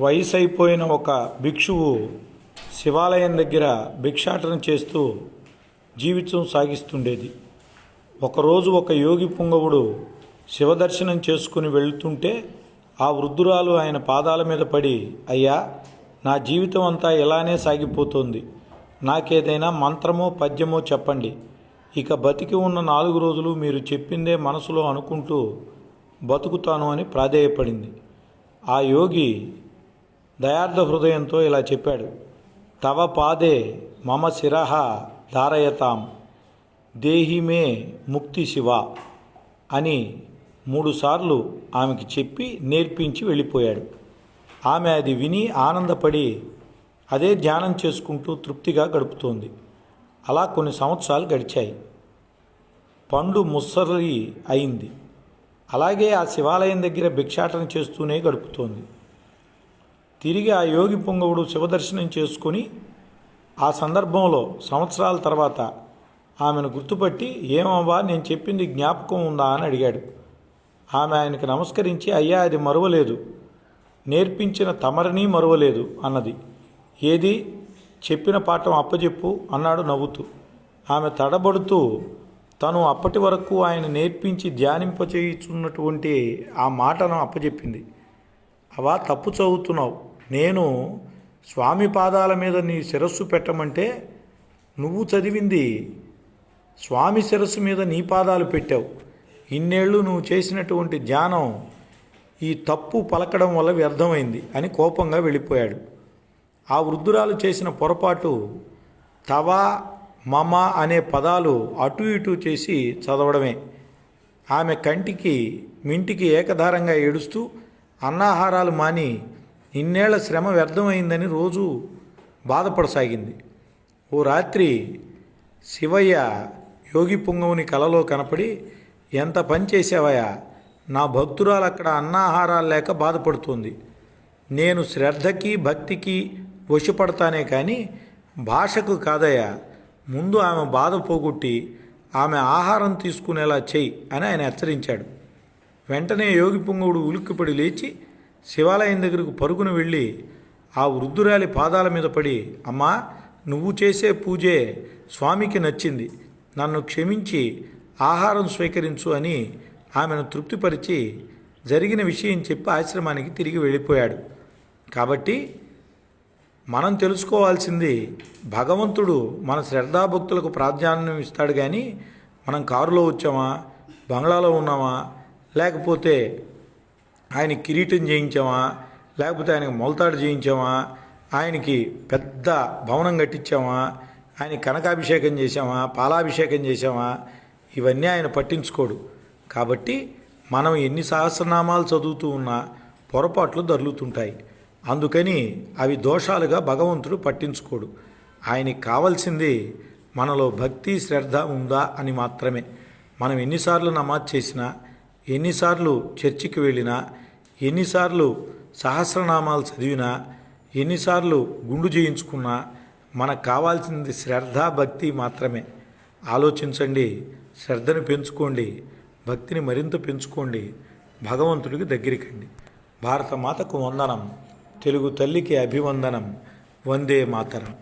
వయసు అయిపోయిన ఒక భిక్షువు శివాలయం దగ్గర భిక్షాటన చేస్తూ జీవితం సాగిస్తుండేది. ఒకరోజు ఒక యోగి పుంగవుడు శివదర్శనం చేసుకుని వెళ్తుంటే ఆ వృద్ధురాలు ఆయన పాదాల మీద పడి అయ్యా నా జీవితం అంతా ఇలానే సాగిపోతుంది. నాకేదైనా మంత్రమో పద్యమో చెప్పండి. ఇక బతికి ఉన్న నాలుగు రోజులు మీరు చెప్పిందే మనసులో అనుకుంటూ బతుకుతాను అని ప్రాధేయపడింది. ఆ యోగి దయార్థ హృదయంతో ఇలా చెప్పాడు. తవ పాదే మమ శిరహ ధారయతాం. దేహిమే ముక్తి శివ అని మూడుసార్లు ఆమెకి చెప్పి నేర్పించి వెళ్ళిపోయాడు. ఆమె అది విని ఆనందపడి అదే ధ్యానం చేసుకుంటూ తృప్తిగా గడుపుతోంది. అలా కొన్ని సంవత్సరాలు గడిచాయి. పండు ముసలి అయింది. అలాగే ఆ శివాలయం దగ్గర భిక్షాటన చేస్తూనే గడుపుతోంది. తిరిగి ఆ యోగి పొంగవుడు శివదర్శనం చేసుకొని ఆ సందర్భంలో సంవత్సరాల తర్వాత ఆమెను గుర్తుపట్టి ఏమవ్వా నేను చెప్పింది జ్ఞాపకం ఉందా? అని అడిగాడు. ఆమె ఆయనకు నమస్కరించి అయ్యా అది మరువలేదు. నేర్పించిన తమరిని మరువలేదు అన్నది. ఏది? చెప్పిన పాఠం అప్పచెప్పు అన్నాడు నవ్వుతూ. ఆమె తడబడుతూ తను అప్పటి వరకు ఆయన నేర్పించి ధ్యానింపచేయుచున్నటువంటి ఆ మాటను అప్పచెప్పింది అవా తప్పు చదువుతున్నావు. నేను స్వామి పాదాల మీద నీ శిరస్సు పెట్టమంటే నువ్వు చదివింది స్వామి శిరస్సు మీద నీ పాదాలు పెట్టావు. ఇన్నేళ్ళు నువ్వు చేసినటువంటి ధ్యానం ఈ తప్పు పలకడం వల్ల వ్యర్థమైంది అని కోపంగా వెళ్ళిపోయాడు. ఆ వృద్ధురాలు చేసిన పొరపాటు తవ మమ అనే పదాలు అటు ఇటు చేసి చదవడమే. ఆమె కంటికి మింటికి ఏకధారంగా ఏడుస్తూ అన్నాహారాలు మాని ఇన్నేళ్ళ శ్రమ వ్యర్థమైందని రోజు బాధపడసాగింది. ఓ రాత్రి శివయ్య యోగి పుంగవుని కలలో కనపడి ఎంత పని చేసావయ్యా నా భక్తురాలు అక్కడ అన్నాహారాలు లేక బాధపడుతుంది. నేను శ్రద్ధకి భక్తికి వశపడతానే కానీ భాషకు కాదయ్యా. ముందు ఆమె బాధ పోగొట్టి ఆమె ఆహారం తీసుకునేలా చెయ్యి అని ఆయన హెచ్చరించాడు. వెంటనే యోగి పుంగవుడు ఉలిక్కిపడి లేచి శివాలయం దగ్గరకు పరుగున వెళ్ళి ఆ వృద్ధురాలి పాదాల మీద పడి అమ్మా నువ్వు చేసే పూజే స్వామికి నచ్చింది. నన్ను క్షమించి ఆహారం స్వీకరించు అని ఆమెను తృప్తిపరిచి జరిగిన విషయం చెప్పి ఆశ్రమానికి తిరిగి వెళ్ళిపోయాడు. కాబట్టి మనం తెలుసుకోవాల్సింది భగవంతుడు మన శ్రద్ధాభక్తులకు ప్రాధాన్యం ఇస్తాడు కానీ మనం కారులో వచ్చామా బంగ్లాలో ఉన్నామా లేకపోతే ఆయన కిరీటం చేయించామా? లేకపోతే ఆయనకి మొలతాడు చేయించామా? ఆయనకి పెద్ద భవనం కట్టించామా? ఆయన కనకాభిషేకం చేసామా పాలాభిషేకం చేసామా ఇవన్నీ ఆయన పట్టించుకోడు. కాబట్టి మనం ఎన్ని సహస్రనామాలు చదువుతూ ఉన్నా పొరపాట్లు దర్లుతుంటాయి. అందుకని అవి దోషాలుగా భగవంతుడు పట్టించుకోడు. ఆయనకి కావాల్సింది మనలో భక్తి శ్రద్ధ ఉందా అని మాత్రమే. మనం ఎన్నిసార్లు నమాజ్ చేసినా ఎన్నిసార్లు చర్చికి వెళ్ళినా ఎన్నిసార్లు సహస్రనామాలు చదివినా ఎన్నిసార్లు గుండు చేయించుకున్నా మనకు కావాల్సింది శ్రద్ధ భక్తి మాత్రమే. ఆలోచించండి శ్రద్ధను పెంచుకోండి భక్తిని మరింత పెంచుకోండి భగవంతుడికి దగ్గరికండి. భారత మాతకు వందనం తెలుగు తల్లికి అభివందనం వందే మాతరం.